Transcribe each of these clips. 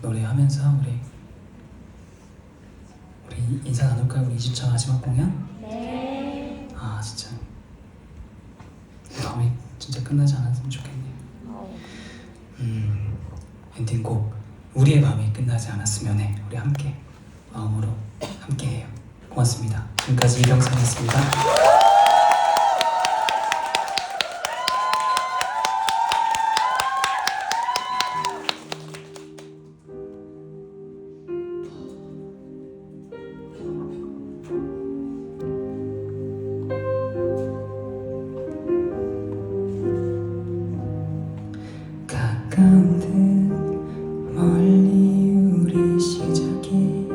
노래하면서 우리 우리 인사 나눌까요? 우리 20차 마지막 공연? 네. 아 진짜 다음에 진짜 끝나지 않았으면 좋겠네요. 음 엔딩곡 우리의 밤이 끝나지 않았으면 해 우리 함께 마음으로 함께해요. 고맙습니다. 지금까지 이병선이었습니다. 가까운 듯 멀리 우리 시작이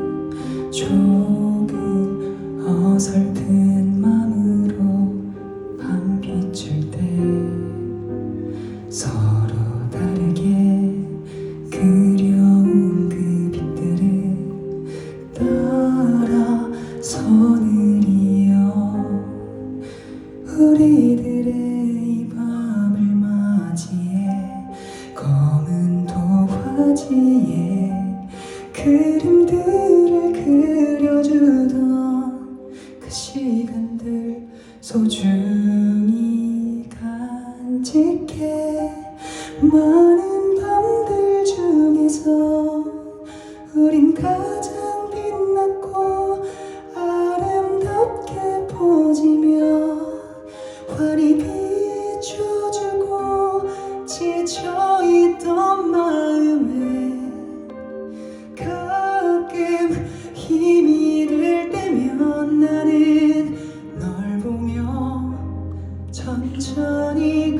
조금 어설픈 마음으로 밤 비출 때 서로 다르게 그려온 그 빛들을 따라 손 그림들을 그려주던 그 시간들 소중히 간직해 많은 밤들 중에서 우린 가장 빛났고 아름답게 퍼지며 환히 비춰주고 지쳐있던 마 に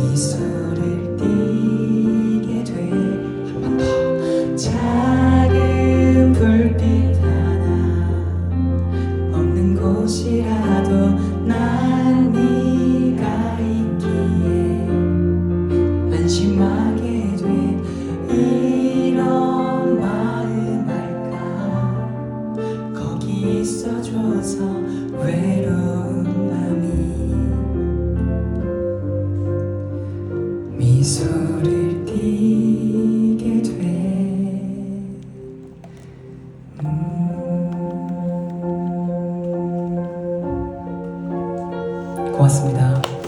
peace. 고맙습니다.